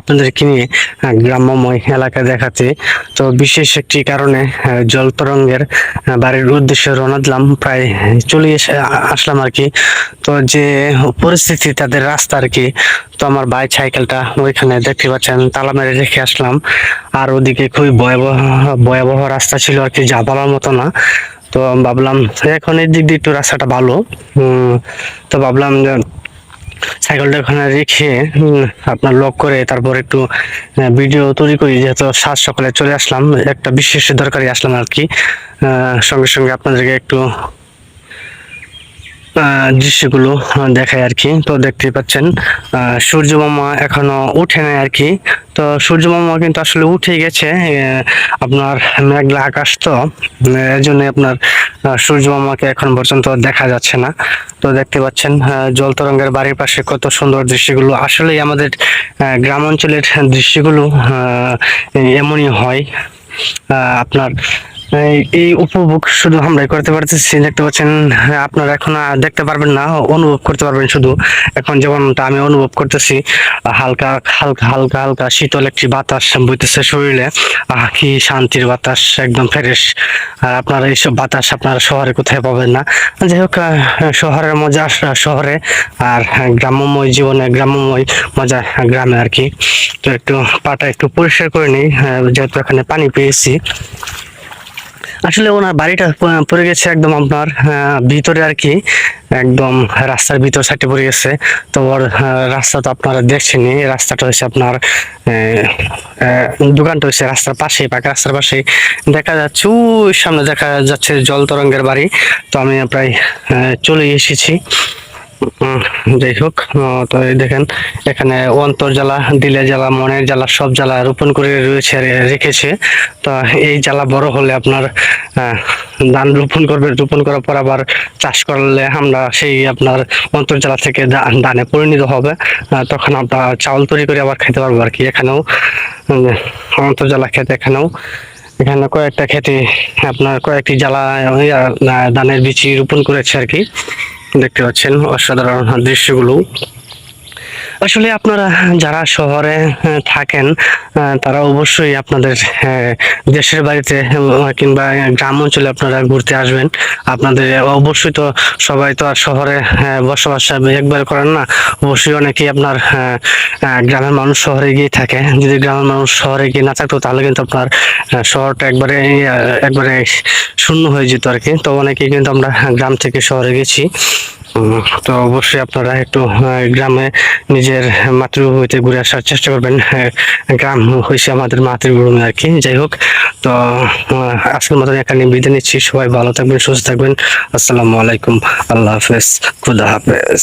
আপনাদেরকে নিয়ে গ্রাম্যময় এলাকা দেখাতে। তো বিশেষ একটি কারণে জল তরঙ্গের বাড়ির উদ্দেশ্যে রওনা দিলাম। প্রায় চলে এসে আসলাম আর কি। তো যে পরিস্থিতি, তাদের রাস্তা আর কি, তো আমার বাইক সাইকেলটা ওইখানে দেখতে পাচ্ছেন তালা মেরে রেখে আসলাম। আর ওদিকে খুবই ভয়াবহ ভয়াবহ রাস্তা ছিল আর কি, যা বলার মতো না। তো ভাবলাম, এখন এই দিক দিয়ে একটু রাস্তাটা ভালো। তো ভাবলাম সাইকেলটা ওখানে রেখে আপনার লক করে তারপর একটু ভিডিও তৈরি করি, যেহেতু সাত সকালে চলে আসলাম, একটা বিশেষ দরকারি আসলাম আর কি। সঙ্গে সঙ্গে আপনাদেরকে একটু দৃশ্যগুলো দেখায় আর কি তো দেখতেই পাচ্ছেন সূর্য মামা এখনও উঠে নাই আর কি তো সূর্য মামা কিন্তু আসলে উঠে গেছে আপনার মেঘলা আকাশ তো এর জন্য আপনার সূর্য মামাকে এখন পর্যন্ত দেখা যাচ্ছে না। তো দেখতে পাচ্ছেন আহ, জল তরঙ্গের বাড়ির পাশে কত সুন্দর দৃশ্যগুলো। আসলেই আমাদের গ্রাম অঞ্চলের দৃশ্যগুলো এমনই হয় আপনার এই- উপভোগ শুধু আমরাই করতে পারতেছি দেখতে পাচ্ছেন হ্যাঁ, আপনারা এখন দেখতে পারবেন না অনুভব করতে পারবেন শুধু। এখন যেমনটা আমি অনুভব করতেছি হালকা হালকা হালকা হালকা শীতল একটি বাতাস বইতেছে শরীরে। কি শান্তির বাতাস একদম ফ্রেশ। আর আপনারা এইসব বাতাস আপনারা শহরে কোথায় পাবেন না? যাই হোক শহরের মজা শহরে আর গ্রাম্যময় জীবনে গ্রাম্যময় মজা গ্রামে আর কি। তো একটু পাটা একটু পরিষ্কার করে নিই যেহেতু এখানে পানি পেয়েছি। আসলে ওনার বাড়িটা পড়ে গেছে একদম আপনার ভিতরে আর কি, একদম রাস্তার ভিতর সাইডে পড়ে গেছে। তো ওর রাস্তা তো আপনারা দেখছেনই, রাস্তাটা হচ্ছে আপনার দোকানটা হচ্ছে রাস্তার পাশে পাকা রাস্তার পাশে দেখা যাচ্ছে ওই সামনে দেখা যাচ্ছে জল তরঙ্গের বাড়ি। তো আমি প্রায় চলে এসেছি। যাই হোক তো দেখেন এখানে অন্তর জ্বালা দিলে জ্বালা মনের জ্বালা সব জ্বালা রোপণ করে রয়েছে রেখেছে। তো এই জ্বালা বড় হলে আপনার ধান রোপণ করবে রোপণ করার পর আবার চাষ করলে আমরা সেই আপনার অন্তর জ্বালা থেকে ধানে পরিণত হবে। তখন আমরা চাউল তৈরি করে আবার খেতে পারব আর কি এখানেও। উম, অন্তর জ্বালা খেতে এখানেও। এখানে কয়েকটা খেতে আপনার কয়েকটি জ্বালা ধানের বিচি রোপণ করেছে আর কি। দেখতে পাচ্ছেন অসাধারণ দৃশ্যগুলো। আসলে আপনারা যারা শহরে থাকেন তারা অবশ্যই আপনাদের আহ, দেশের বাড়িতে কিংবা গ্রাম অঞ্চলে আপনারা ঘুরতে আসবেন। আপনাদের অবশ্যই তো সবাই তো আর শহরে বসবাস একবার করেন না অবশ্যই অনেকেই আপনার গ্রামের মানুষ শহরে গিয়ে থাকে। যদি গ্রামের মানুষ শহরে গিয়ে না থাকতো তাহলে কিন্তু আপনার শহরটা একবারে একবারে শূন্য হয়ে যেত আর কি। তো অনেকেই কিন্তু আমরা গ্রাম থেকে শহরে গেছি। তো অবশ্যই আপনারা একটু গ্রামে নিজের মাতৃভূমিতে ঘুরে আসার চেষ্টা করবেন। গ্রাম হয়েছে আমাদের মাতৃভূমি আর কি, যাই হোক। তো আজকের মতন এখানে বিদায় নিচ্ছি। সবাই ভালো থাকবেন, সুস্থ থাকবেন। আসসালামু আলাইকুম। আল্লাহ হাফেজ। খুদা হাফেজ।